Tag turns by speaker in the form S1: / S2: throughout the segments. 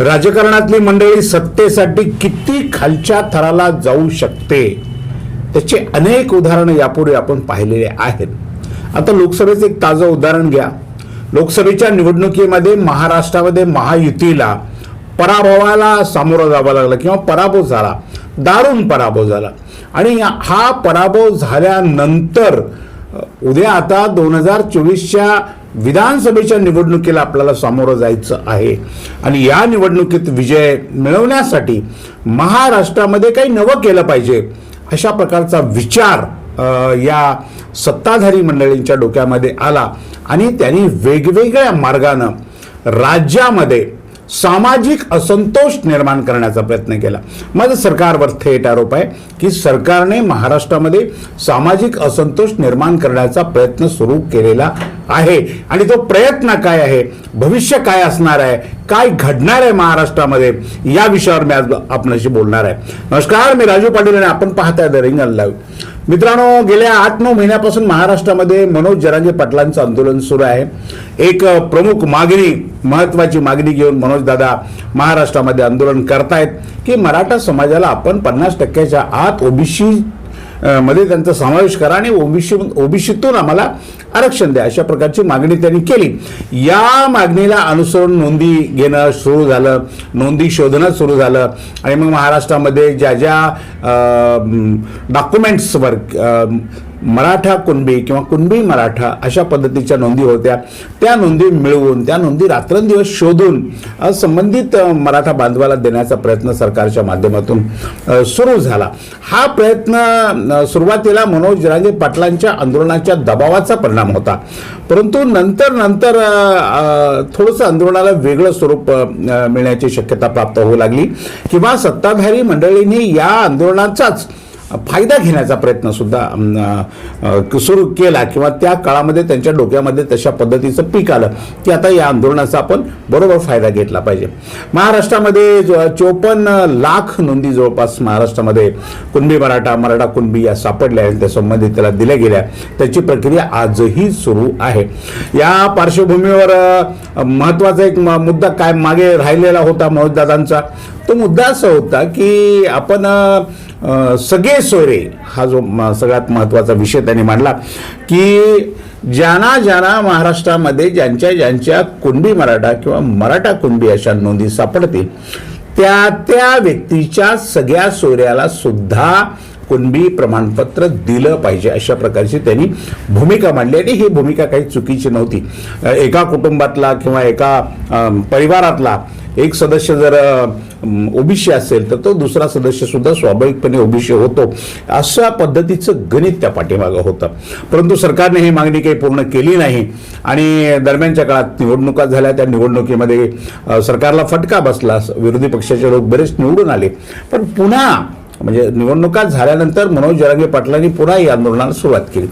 S1: राजकारणातली मंडळी सत्तेसाठी किती खालच्या थराला जाऊ शकते? त्याचे अनेक उदाहरणं यापूर्वी आपण पाहिलेले आहेत. आता लोकसभेचं एक ताजं उदाहरण घ्या. लोकसभेच्या निवडणुकीमध्ये महाराष्ट्रामध्ये महायुतीला पराभवाला सामोरं जावं लागलं किंवा पराभव झाला. दारुण पराभव झाला. आणि हा पराभव झाल्यानंतर उद्या आता दोन हजार चोवीसच्या विधानसभेच्या निवडणुकीला आपल्याला सामोरं जायचं आहे. आणि या निवडणुकीत विजय मिळवण्यासाठी महाराष्ट्रामध्ये काही नवं केलं पाहिजे अशा प्रकारचा विचार या सत्ताधारी मंडळींच्या डोक्यामध्ये आला. आणि त्यांनी वेगवेगळ्या मार्गानं राज्यामध्ये सामाजिक असंतोष निर्माण करण्याचा प्रयत्न केला. माझं सरकारवर थेट आरोप आहे की सरकारने महाराष्ट्रामध्ये सामाजिक असंतोष निर्माण करण्याचा प्रयत्न सुरू केलेला आहे. आणि तो प्रयत्न काय आहे? भविष्य काय असणार आहे? काय घडणार आहे महाराष्ट्रामध्ये? या विषयावर मी आज आपल्याशी बोलणार आहे. नमस्कार मी राजू पाटील आणि आपण पाहताय द रिंग लाईव्ह मित्रांनो गेल्या आठ नऊ महिन्यापासून महाराष्ट्रामध्ये मनोज जरांगे पाटलांचं आंदोलन सुरू आहे. एक प्रमुख मागणी महत्वाची मागणी घेऊन मनोज दादा महाराष्ट्रामध्ये आंदोलन करतायत की मराठा समाजाला आपण पन्नास टक्क्याच्या आत ओबीसी मध्ये त्यांचा समावेश करा आणि ओबीसी ओबीसीतून आम्हाला आरक्षण द्या अशा प्रकारची मागणी त्यांनी केली. या मागणीला अनुसरून नोंदी घेणं सुरू झालं. नोंदी शोधणं सुरू झालं. आणि मग महाराष्ट्रामध्ये ज्या ज्या डॉक्युमेंट्सवर मराठा कुणबी किंवा कुणबी मराठा अशा पद्धतीच्या नोंदी होत्या. त्या नोंदी मिळवून त्या नोंदी रात्रंदिवस शोधून संबंधित मराठा बांधवाला देण्याचा प्रयत्न सरकारच्या माध्यमातून सुरू झाला. हा प्रयत्न सुरुवातीला मनोज राजे पाटलांच्या आंदोलनाच्या दबावाचा परिणाम होता. परंतु नंतर नंतर थोडंसं आंदोलनाला वेगळं स्वरूप मिळण्याची शक्यता प्राप्त होऊ लागली. किंवा सत्ताधारी मंडळींनी या आंदोलनाचाच फायदा घेण्याचा प्रयत्न सुद्धा सुरू केला किंवा त्या काळामध्ये त्यांच्या डोक्यामध्ये तशा पद्धतीचं पीक आलं की आता या आंदोलनाचा आपण बरोबर फायदा घेतला पाहिजे. महाराष्ट्रामध्ये चोपन्न लाख नोंदी जवळपास महाराष्ट्रामध्ये कुणबी मराठा मराठा कुणबी या सापडल्या आहेत त्या संबंधित त्याला दिल्या गेल्या. त्याची प्रक्रिया आजही सुरू आहे. या पार्श्वभूमीवर महत्त्वाचा महत्त्वाचा एक म- मुद्दा काय मागे राहिलेला होता मोहितदादांचा तो मुद्दा असा होता की आपण सगळे सोयरे हा जो सगळ्यात महत्त्वाचा विषय त्यांनी मांडला की ज्यांना ज्यांना महाराष्ट्रामध्ये ज्यांच्या ज्यांच्या कुणबी मराठा किंवा मराठा कुणबी अशा नोंदी सापडतील त्या त्या व्यक्तीच्या सगळ्या सोयऱ्याला सुद्धा कुणबी प्रमाणपत्र दिलं पाहिजे अशा प्रकारची त्यांनी भूमिका मांडली आणि ही भूमिका काही चुकीची नव्हती. एका कुटुंबातला किंवा एका परिवारातला एक सदस्य जर ओबीसी असेल तर तो दुसरा सदस्य सुद्धा स्वाभाविकपणे ओबीसी होतो. अशा पद्धतीचं गणित त्या पाठीमागं होतं. परंतु सरकारने ही मागणी काही पूर्ण केली नाही. आणि दरम्यानच्या काळात निवडणुका झाल्या त्या निवडणुकीमध्ये सरकारला फटका बसला. विरोधी पक्षाचे लोक बरेच निवडून आले. पण पुन्हा म्हणजे निवडणुका झाल्यानंतर मनोज जरांगे पाटलांनी पुन्हा या आंदोलनाला सुरुवात केली.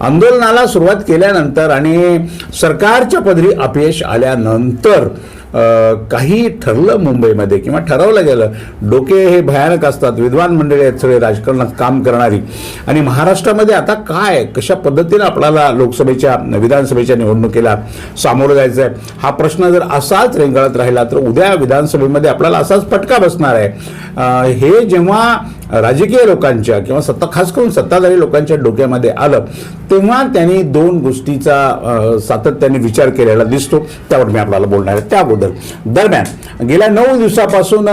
S1: आंदोलनाला सुरुवात केल्यानंतर आणि सरकारच्या पदरी अपयश आल्यानंतर काही ठरलं मुंबईमध्ये किंवा ठरवलं गेलं. डोके हे भयानक असतात. विद्वान मंडळी आहेत सगळे राजकारणात काम करणारी. आणि महाराष्ट्रामध्ये आता काय? कशा पद्धतीनं आपल्याला लोकसभेच्या विधानसभेच्या निवडणुकीला सामोरं जायचं आहे हा प्रश्न जर असाच रेंगाळत राहिला तर उद्या विधानसभेमध्ये आपल्याला असाच फटका बसणार आहे. हे जेव्हा राजकीय लोकांच्या किंवा सत्ता खास करून सत्ताधारी लोकांच्या डोक्यामध्ये आलं तेव्हा त्यांनी दोन गोष्टीचा सातत्याने विचार केलेला दिसतो. त्यावर मी आपल्याला बोलणार आहे. त्या अगोदर दरम्यान गेल्या नऊ दिवसापासून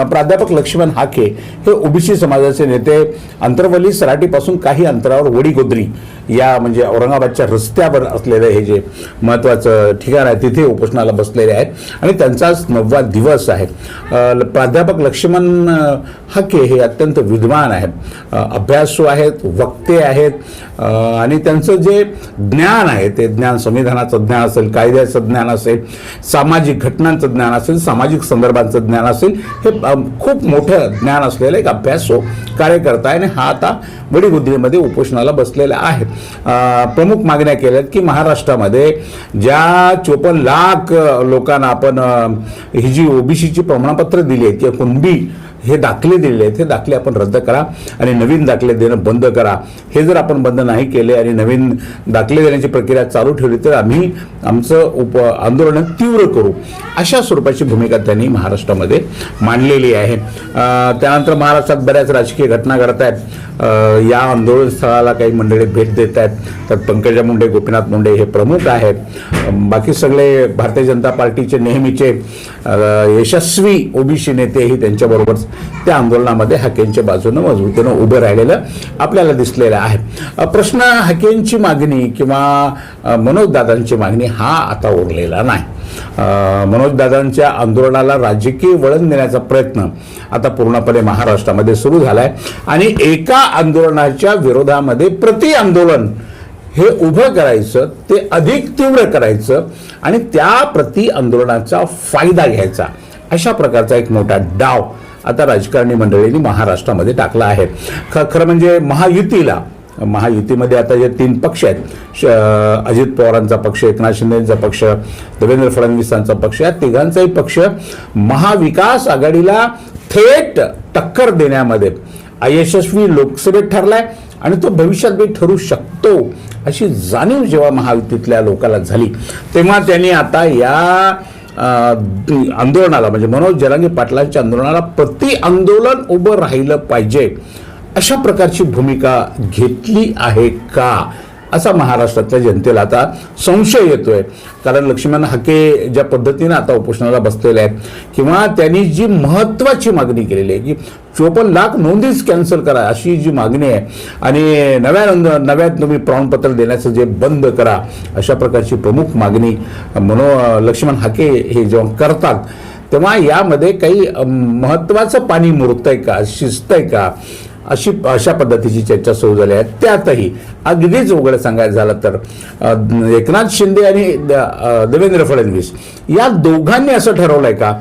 S1: प्राध्यापक लक्ष्मण हाके हे ओबीसी समाजाचे नेते अंतरवली सराटीपासून काही अंतरावर वडीगोद्री या म्हणजे औरंगाबादच्या रस्त्यावर असलेलं हे जे महत्त्वाचं ठिकाण आहे तिथे उपोषणाला बसलेले आहेत. आणि त्यांचाच नववा दिवस आहे. प्राध्यापक लक्ष्मण हके हे अत्यंत विद्वान आहेत. अभ्यासू आहेत वक्ते आहेत. आणि त्यांचं जे ज्ञान आहे ते ज्ञान संविधानाचं ज्ञान असेल कायद्याचं ज्ञान असेल सामाजिक घटनांचं ज्ञान असेल सामाजिक संदर्भांचं ज्ञान असेल हे खूप मोठं ज्ञान असलेलं एक अभ्यासू कार्यकर्ता आहे आणि हा आता वडीगुद्रीमध्ये उपोषणाला बसलेला आहे. प्रमुख मागण्या केल्यात की महाराष्ट्रामध्ये ज्या चोपन्न लाख लोकांना आपण ही जी ओबीसीची प्रमाणपत्र दिली आहेत किंवा कुणबी हे दाखले दिलेले आहेत. हे दाखले आपण रद्द करा आणि नवीन दाखले देणं बंद करा. हे जर आपण बंद नाही केले आणि नवीन दाखले देण्याची प्रक्रिया चालू ठेवली तर आम्ही आमचं उप आंदोलन तीव्र करू. अशा स्वरूपाची भूमिका त्यांनी महाराष्ट्रामध्ये मांडलेली आहे. त्यानंतर महाराष्ट्रात बऱ्याच राजकीय घटना घडत आहेत. या आंदोलन स्थळाला काही मंडळी भेट देत आहेत. तर पंकजा मुंडे गोपीनाथ मुंडे हे प्रमुख आहेत. बाकी सगळे भारतीय जनता पार्टीचे नेहमीचे यशस्वी ओबीसी नेतेही त्यांच्याबरोबर त्या आंदोलनामध्ये हाकेंच्या बाजूनं मजबूतीनं उभं राहिलेलं आपल्याला दिसलेलं आहे. प्रश्न हाकेंची मागणी किंवा मनोजदादांची मागणी हा आता उरलेला नाही. मनोजदादांच्या आंदोलनाला राजकीय वळण देण्याचा प्रयत्न आता पूर्णपणे महाराष्ट्रामध्ये सुरू झालाय आणि एका आंदोलनाच्या विरोधामध्ये प्रति आंदोलन हे उभं करायचं ते अधिक तीव्र करायचं आणि त्या प्रति आंदोलनाचा फायदा घ्यायचा. अशा प्रकारचा एक मोठा डाव आता राजकारणी मंडळींनी महाराष्ट्रामध्ये टाकला आहे. ख खरं म्हणजे महायुतीला महायुतीमध्ये आता जे तीन पक्ष आहेत श- अजित पवारांचा पक्ष एकनाथ शिंदेचा पक्ष देवेंद्र फडणवीसांचा पक्ष या तिघांचाही पक्ष महाविकास आघाडीला थेट टक्कर देण्यामध्ये अयशस्वी लोकसभेत ठरलाय आणि तो भविष्यात बी ठरू शकतो अशी जाणीव जेव्हा महायुतीतल्या लोकाला झाली तेव्हा त्यांनी आता या आंदोलनाला म्हणजे मनोज जरांगे पाटलांच्या आंदोलनाला प्रति आंदोलन उभं राहिलं पाहिजे. अशा प्रकारची भूमिका घेतली आहे का? असा महाराष्ट्रातल्या जनतेला आता संशय येतोय. कारण लक्ष्मण हाके ज्या पद्धतीनं आता उपोषणाला बसलेले आहेत किंवा त्यांनी जी महत्वाची मागणी केलेली आहे की चोपन्न लाख नोंदीच कॅन्सल करा अशी जी मागणी आहे आणि नव्या नोंद नव्यात तुम्ही प्रमाणपत्र देण्याचं जे बंद करा अशा प्रकारची प्रमुख मागणी मनो लक्ष्मण हाके हे जेव्हा करतात तेव्हा यामध्ये काही महत्त्वाचं महत्वाचं पाणी मुरतंय का शिजतंय का अशी अशा पद्धतीची चर्चा सुरू झाली आहे. त्यातही अगदीच उघड सांगायचं झालं तर एकनाथ शिंदे आणि द- देवेंद्र फडणवीस या दोघांनी असं ठरवलंय का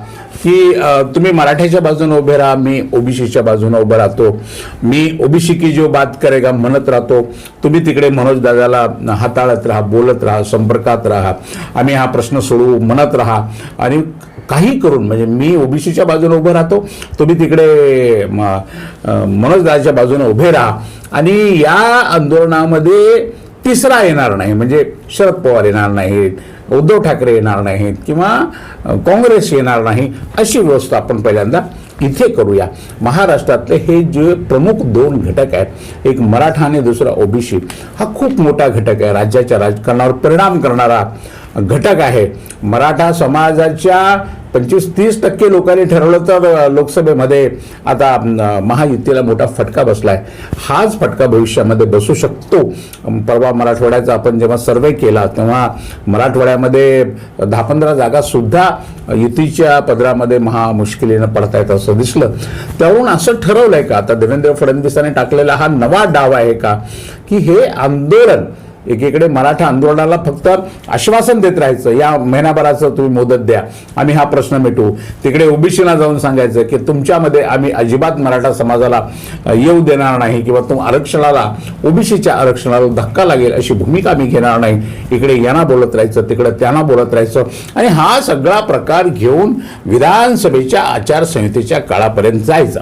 S1: की तुम्ही मराठ्याच्या बाजूने उभे राहा मी ओबीसीच्या बाजूने उभं राहतो मी ओबीसी की जो बात करेगा म्हणत राहतो तुम्ही तिकडे मनोज दादाला हाताळत राहा बोलत राहा संपर्कात राहा आम्ही हा प्रश्न सोडवू म्हणत राहा आणि काही करून म्हणजे मी ओबीसीच्या बाजूने उभं राहतो तुम्ही तिकडे म- मनोज बाजूने उभे राहा. आणि या आंदोलनामध्ये तिसरा येणार नाही म्हणजे शरद पवार येणार नाहीत उद्धव ठाकरे येणार नाहीत किंवा काँग्रेस येणार नाही अशी व्यवस्था आपण पहिल्यांदा इथे करूया. महाराष्ट्रातले हे जे प्रमुख दोन घटक आहेत एक मराठा आणि दुसरा ओबीसी हा खूप मोठा घटक आहे. राज्याच्या राजकारणावर परिणाम करणारा घटक आहे. मराठा समाजाच्या पंचवीस तीस टक्के लोकांनी ठरवलं तर लोकसभेमध्ये आता महायुतीला मोठा फटका बसलाय. हाच फटका भविष्यामध्ये बसू शकतो. परवा मराठवाड्याचा आपण जेव्हा सर्वे केला तेव्हा मराठवाड्यामध्ये दहा पंधरा जागा सुद्धा युतीच्या पदरामध्ये महा मुश्किलीनं पडतायत असं दिसलं. त्यावरून असं ठरवलंय का? आता देवेंद्र फडणवीसांनी टाकलेला हा नवा डाव आहे का? की हे आंदोलन एकीकडे मराठा आंदोलनाला फक्त आश्वासन देत राहायचं या महिनाभराचं तुम्ही मुदत द्या आम्ही हा प्रश्न मिटवू. तिकडे ओबीसीला जाऊन सांगायचं की तुमच्यामध्ये आम्ही अजिबात मराठा समाजाला येऊ देणार नाही किंवा तुम आरक्षणाला ओबीसीच्या आरक्षणाला धक्का लागेल अशी भूमिका आम्ही घेणार नाही. इकडे यांना बोलत राहायचं तिकडे त्यांना बोलत राहायचं आणि हा सगळा प्रकार घेऊन विधानसभेच्या आचारसंहितेच्या काळापर्यंत जायचा.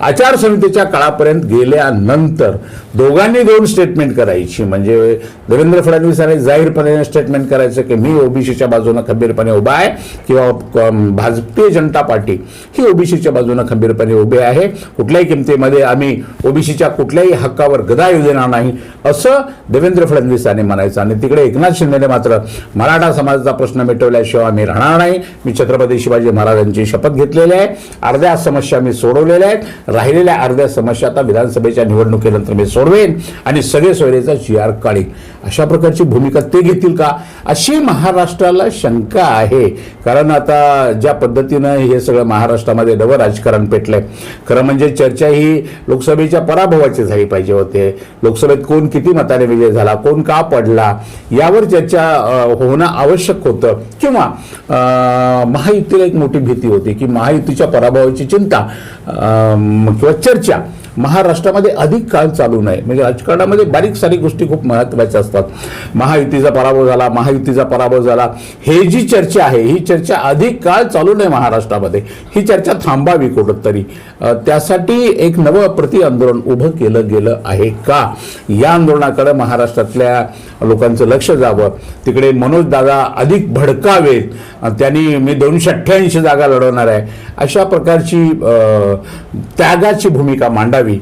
S1: आचारसंहितेच्या काळापर्यंत गेल्यानंतर दोघांनी दोन स्टेटमेंट करायची. म्हणजे देवेंद्र फडणवीसांनी जाहीरपणे स्टेटमेंट करायचं की मी ओबीसीच्या बाजूने खंबीरपणे उभा आहे किंवा भाजपीय जनता पार्टी ही ओबीसीच्या बाजूने खंबीरपणे उभे आहे. कुठल्याही किमतीमध्ये आम्ही ओबीसीच्या कुठल्याही हक्कावर गदा येऊ देणार नाही असं देवेंद्र फडणवीसांनी म्हणायचं. आणि तिकडे एकनाथ शिंदेने मात्र मराठा समाजाचा प्रश्न मिटवल्याशिवाय आम्ही राहणार नाही. मी छत्रपती शिवाजी महाराजांची शपथ घेतलेली आहे. अर्ध्या समस्या मी सोडवलेल्या आहेत. राहिलेल्या अर्ध्या समस्या आता विधानसभेच्या निवडणुकीनंतर मी सोडवेन आणि सगळे सोयरेचा जी आर काढीन. अशा प्रकारची भूमिका ते घेतील का? अशी महाराष्ट्राला शंका आहे. कारण आता ज्या पद्धतीनं हे सगळं महाराष्ट्रामध्ये नवं राजकारण पेटलंय. खरं म्हणजे चर्चा ही लोकसभेच्या पराभवाची झाली पाहिजे होते. लोकसभेत कोण किती मताने विजय झाला कोण का पडला यावर चर्चा होणं आवश्यक होतं. किंवा महायुतीला एक मोठी भीती होती की महायुतीच्या पराभवाची चिंता किंवा चर्चा. महाराष्ट्रामध्ये अधिक काळ चालू नये. म्हणजे राजकारणामध्ये बारीक सारीक गोष्टी खूप महत्त्वाच्या असतात. महायुतीचा पराभव झाला महायुतीचा पराभव झाला. हे जी चर्चा आहे ही चर्चा अधिक काळ चालू नये महाराष्ट्रामध्ये. ही चर्चा थांबावी कुठंतरी. त्यासाठी एक नवं प्रति आंदोलन उभं केलं गेलं आहे का? या आंदोलनाकडे महाराष्ट्रातल्या लोकांचं लक्ष जावं. तिकडे मनोज दादा अधिक भडकावेत त्यांनी मी दोनशे अठ्ठ्याऐंशी जागा लढवणार आहे. अशा प्रकारची त्यागाची भूमिका मांडावी.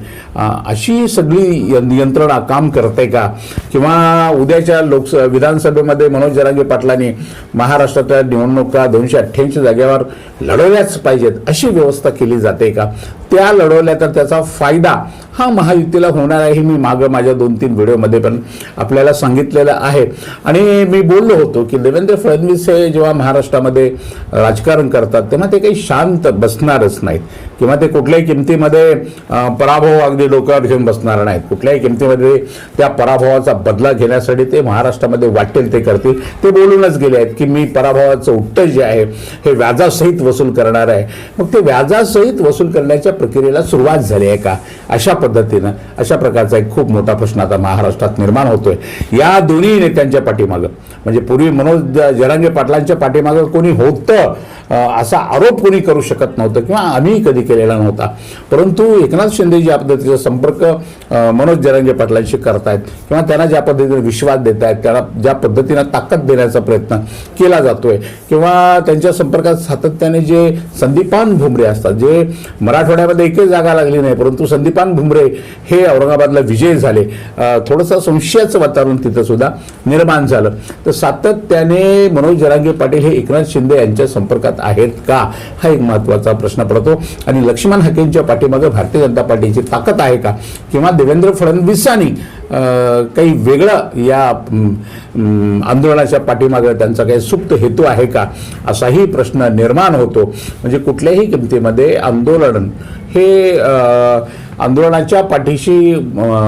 S1: अशी सगळी यंत्रणा काम करते का? किंवा उद्याच्या लोकस विधानसभेमध्ये मनोज जरांगे पाटलांनी महाराष्ट्रातल्या निवडणुका दोनशे अठ्ठ्याऐंशी जागेवर लढवल्याच पाहिजेत अशी व्यवस्था केली जाते का? त्या लढवल्या तर त्याचा फायदा हा महायुतीला होणार आहे हे मी मागं माझ्या दोन तीन व्हिडिओमध्ये पण आपल्याला सांगितलेलं आहे. आणि मी बोललो होतो की देवेंद्र फडणवीस हे जेव्हा महाराष्ट्रामध्ये राजकारण करतात तेव्हा ते काही शांत बसणारच नाहीत. किंवा ते कुठल्याही किमतीमध्ये पराभव अगदी डोक्यावर घेऊन बसणार नाहीत. कुठल्याही किमतीमध्ये त्या पराभवाचा बदला घेण्यासाठी ते महाराष्ट्रामध्ये वाटेल ते करतील. ते बोलूनच गेले आहेत की मी पराभवाचं उत्तर जे आहे हे व्याजासहित वसूल करणार आहे. मग ते व्याजासहित वसूल करण्याच्या प्रक्रियेला सुरुवात झाली आहे का? अशा पद्धतीनं अशा प्रकारचा एक खूप मोठा प्रश्न आता महाराष्ट्रात निर्माण होतोय. या दोन्ही नेत्यांच्या पाठीमागं म्हणजे पूर्वी मनोज जरांगे पाटलांच्या पाठीमागं कोणी होतं असा आरोप कोणी करू शकत नव्हतं किंवा आम्ही कधी केलेला नव्हता. परंतु एकनाथ शिंदे ज्या पद्धतीचा संपर्क मनोज जरांगे पाटलांशी करतायत किंवा त्यांना ज्या पद्धतीने विश्वास देत आहेत त्यांना ज्या पद्धतीनं ताकद देण्याचा प्रयत्न केला जातोय किंवा त्यांच्या संपर्कात सातत्याने जे संदीपान भुमरे असतात जे मराठवाड्यामध्ये एकही जागा लागली नाही परंतु संदीपान भुमरे हे औरंगाबादला विजय झाले. थोडंसं संशयाचं वातावरण तिथं सुद्धा निर्माण झालं. तर सातत्याने मनोज जरांगे पाटील हे एकनाथ शिंदे यांच्या संपर्कात आहेत का? हा एक महत्त्वाचा प्रश्न पडतो. आणि लक्ष्मण हाकेंच्या पाठीमागे भारतीय जनता पार्टीची ताकद आहे का? किंवा देवेंद्र फडणवीसांनी काही वेगळं या आंदोलनाच्या पाठीमागं त्यांचा काही सुप्त हेतू आहे का? असाही प्रश्न निर्माण होतो. म्हणजे कुठल्याही किमतीमध्ये आंदोलन हे आंदोलनाच्या पाठीशी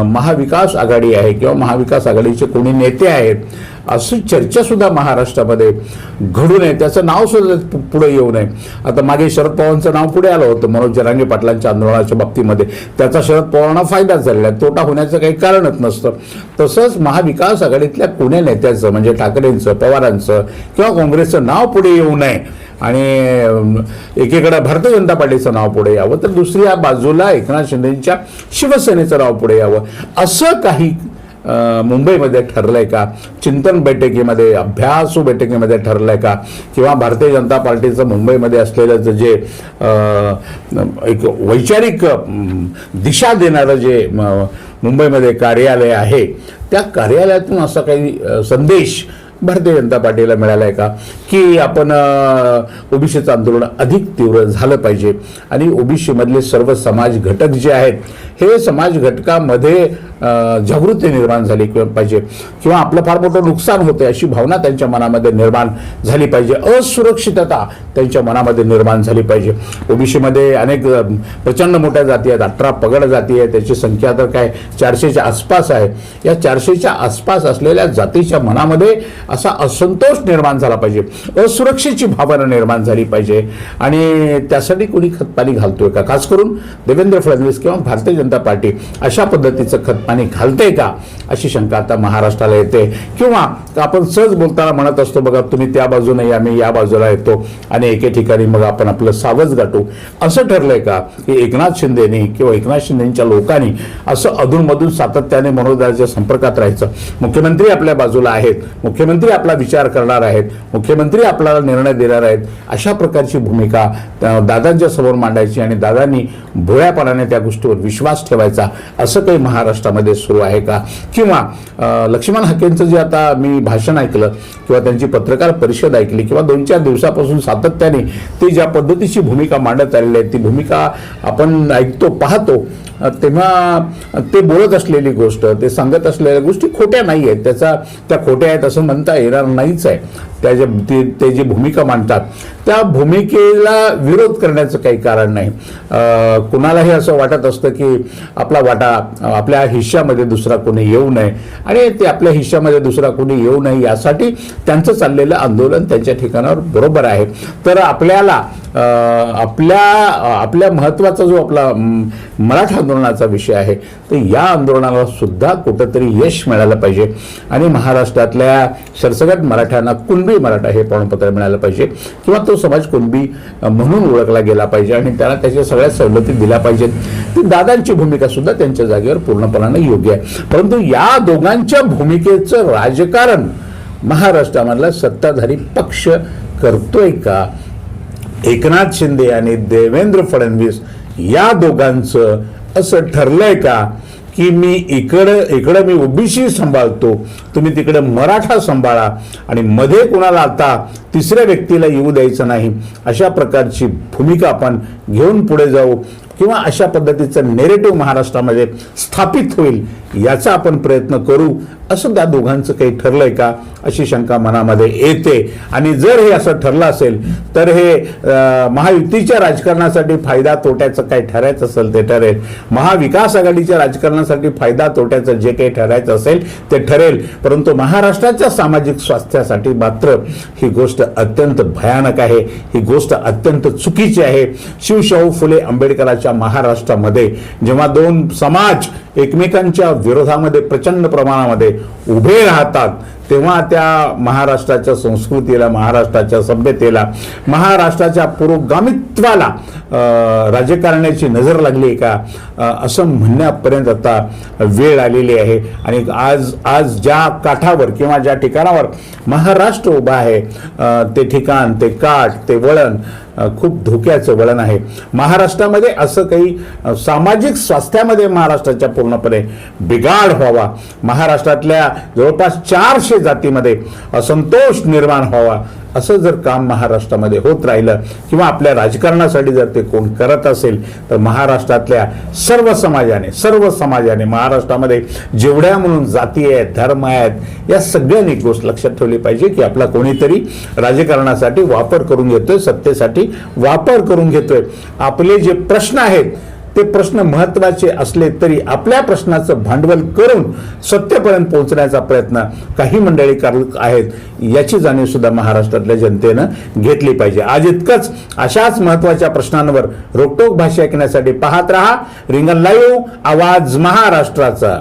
S1: महाविकास आघाडी आहे किंवा महाविकास आघाडीचे कोणी नेते आहेत अशी चर्चासुद्धा महाराष्ट्रामध्ये घडू नये. त्याचं नावसुद्धा पुढे येऊ नये. आता मागे शरद पवारांचं नाव पुढे आलं होतं मनोज जरांगे पाटलांच्या आंदोलनाच्या बाबतीमध्ये. त्याचा शरद पवारांना फायदा झालेला आहे. तोटा होण्याचं काही कारणच नसतं. तसंच महाविकास आघाडीतल्या कोण्या नेत्याचं म्हणजे ठाकरेंचं पवारांचं किंवा काँग्रेसचं नाव पुढे येऊ नये. आणि एकीकडे भारतीय जनता पार्टीचं नाव पुढे यावं तर दुसऱ्या बाजूला एकनाथ शिंदेच्या शिवसेनेचं नाव पुढे यावं. असं काही मुंबईमध्ये मुंबईमध्ये ठरलंय का? चिंतन बैठकीमध्ये अभ्यासू बैठकीमध्ये ठरलंय का? किंवा भारतीय जनता पार्टीचं मुंबईमध्ये असलेलं जे- एक वैचारिक दिशा देणारं जे मुंबईमध्ये कार्यालय आहे त्या कार्यालयातून असा काही संदेश भारतीय जनता पार्टीला मिळाला आहे का? की आपण ओबीसीचं आंदोलन अधिक तीव्र झालं पाहिजे. आणि ओबीसीमधले सर्व समाज घटक जे आहेत हे समाज घटकामध्ये जागृती निर्माण झाली किंवा पाहिजे. किंवा आपलं फार मोठं नुकसान होते अशी भावना त्यांच्या मनामध्ये निर्माण झाली पाहिजे. असुरक्षितता त्यांच्या मनामध्ये निर्माण झाली पाहिजे. ओबीसीमध्ये अनेक प्रचंड मोठ्या जाती आहेत. अठरा पगड जाती आहे त्याची संख्या तर काय चारशेच्या आसपास आहे. या चारशेच्या आसपास असलेल्या जातीच्या मनामध्ये असा असंतोष निर्माण झाला पाहिजे. असुरक्षेची भावना निर्माण झाली पाहिजे. आणि त्यासाठी कोणी खतपाणी घालतोय का? खास करून देवेंद्र फडणवीस किंवा भारतीय जनता पार्टी अशा पद्धतीचं खत पाणी घालते का? अशी शंका आता महाराष्ट्राला येते. किंवा आपण सहज बोलताना म्हणत असतो बघा तुम्ही त्या बाजूने या मी या बाजूला येतो आणि एके ठिकाणी मग आपण आपलं सावज गाठू. असं ठरलंय का? की एकनाथ शिंदेनी किंवा एकनाथ शिंदेच्या लोकांनी असं अधूनमधून सातत्याने मनोदयाच्या संपर्कात राहायचं. मुख्यमंत्री आपल्या बाजूला आहेत. मुख्यमंत्री आपला विचार करणार आहेत. मुख्यमंत्री आपल्याला निर्णय देणार आहेत. अशा प्रकारची भूमिका दादांच्या समोर मांडायची आणि दादांनी भोळ्यापणाने त्या गोष्टीवर विश्वास ठेवायचा असं काही महाराष्ट्रामध्ये सुरू आहे का? किंवा लक्ष्मण हाकेंचं जे आता मी भाषण ऐकलं किंवा त्यांची पत्रकार परिषद ऐकली किंवा दोन चार दिवसापासून सातत्याने ते ज्या पद्धतीची भूमिका मांडत आलेली आहे ती भूमिका आपण ऐकतो पाहतो तेव्हा ते बोलत असलेली गोष्ट ते सांगत असलेल्या गोष्टी खोट्या नाही आहेत त्याचा त्या खोट्या आहेत असं म्हणता येणार नाहीच आहे. त्या ज्या ते ते जी भूमिका मांडतात त्या भूमिकेला विरोध करण्याचं काही कारण नाही. कुणालाही असं वाटत असतं की आपला वाटा आपल्या हिश्श्यामध्ये दुसरा कोणी येऊ नये. आणि ते आपल्या हिश्श्यामध्ये दुसरा कोणी येऊ नये यासाठी त्यांचं चाललेलं आंदोलन त्यांच्या ठिकाणावर बरोबर आहे. तर आपल्याला आपल्या आपल्या महत्त्वाचा जो आपला मराठा आंदोलनाचा विषय आहे तर या आंदोलनाला सुद्धा कुठंतरी यश मिळालं पाहिजे. आणि महाराष्ट्रातल्या सरसगट मराठ्यांना कुणबी मराठा हे प्रमाणपत्र मिळालं पाहिजे. किंवा तो समाज कुणबी म्हणून ओळखला गेला पाहिजे आणि त्याला त्याच्या सगळ्या सवलती दिल्या पाहिजेत. ती दादांची भूमिका सुद्धा त्यांच्या जागेवर पूर्णपणाने योग्य आहे. परंतु या दोघांच्या भूमिकेचं राजकारण महाराष्ट्रामधला सत्ताधारी पक्ष करतोय का? एकनाथ शिंदे आणि देवेंद्र फडणवीस या दोघांचं असं ठरलंय का की मी इकडं इकडं मी ओबीसी सांभाळतो तुम्ही तिकडं मराठा सांभाळा आणि मध्ये कोणाला आता तिसऱ्या व्यक्तीला येऊ द्यायचं नाही अशा प्रकारची भूमिका आपण घेऊन पुढे जाऊ किंवा अशा पद्धतीचं नेरेटिव्ह महाराष्ट्रामध्ये स्थापित होईल याचा आपण प्रयत्न करू. असं त्या दोघांचं काही ठरलंय का? अशी शंका मनामध्ये येते. आणि जर हे असं ठरलं असेल तर हे महायुतीच्या राजकारणासाठी फायदा तोट्याचं काही ठरायचं असेल ते ठरेल. महाविकास आघाडीच्या राजकारणासाठी फायदा तोट्याचं जे काही ठरायचं असेल ते ठरेल. परंतु महाराष्ट्राच्या सामाजिक स्वास्थ्यासाठी मात्र ही गोष्ट अत्यंत भयानक आहे. ही गोष्ट अत्यंत चुकीची आहे. शिवशाहू फुले आंबेडकरांच्या महाराष्ट्रामध्ये जेव्हा दोन समाज एकमेकांच्या विरोधामध्ये प्रचंड प्रमाणामध्ये उभे राहतात तेव्हा त्या महाराष्ट्राच्या संस्कृतीला महाराष्ट्राच्या सभ्यतेला महाराष्ट्राच्या पुरोगामित्वाला राजकारण्याची नजर लागली आहे का असं म्हणण्यापर्यंत आता वेळ आलेली आहे. आणि आज आज ज्या काठावर किंवा ज्या ठिकाणावर महाराष्ट्र उभा आहे ते ठिकाण ते काठ ते वळण खूप धोक्याचं वळण आहे. महाराष्ट्रामध्ये असं काही सामाजिक स्वास्थ्यामध्ये महाराष्ट्राच्या पूर्णपणे बिघाड व्हावा. महाराष्ट्रातल्या जवळपास चारशे जातीमध्ये असंतोष निर्माण व्हावा. असं जर काम महाराष्ट्रामध्ये होत राहिलं किंवा आपल्या राजकारणासाठी जर ते कोण करत असेल तर महाराष्ट्रातल्या सर्व समाजाने सर्व समाजाने महाराष्ट्रामध्ये जेवढ्या म्हणून जाती आहेत धर्म आहेत या सगळ्यांनी गोष्ट लक्षात ठेवली पाहिजे की आपला कोणीतरी राजकारणासाठी वापर करून घेतोय सत्तेसाठी वापर करून घेतोय. आपले जे प्रश्न आहेत ते प्रश्न महत्त्वाचे असले तरी आपल्या प्रश्नाचं भांडवल करून सत्तेपर्यंत पोहोचण्याचा प्रयत्न काही मंडळी करत आहेत याची जाणीव सुद्धा महाराष्ट्रातल्या जनतेनं घेतली पाहिजे. आज इतकंच. अशाच महत्त्वाच्या प्रश्नांवर रोकटोक भाषा ऐकण्यासाठी पाहत रहा. रिंगण लाईव्ह आवाज महाराष्ट्राचा.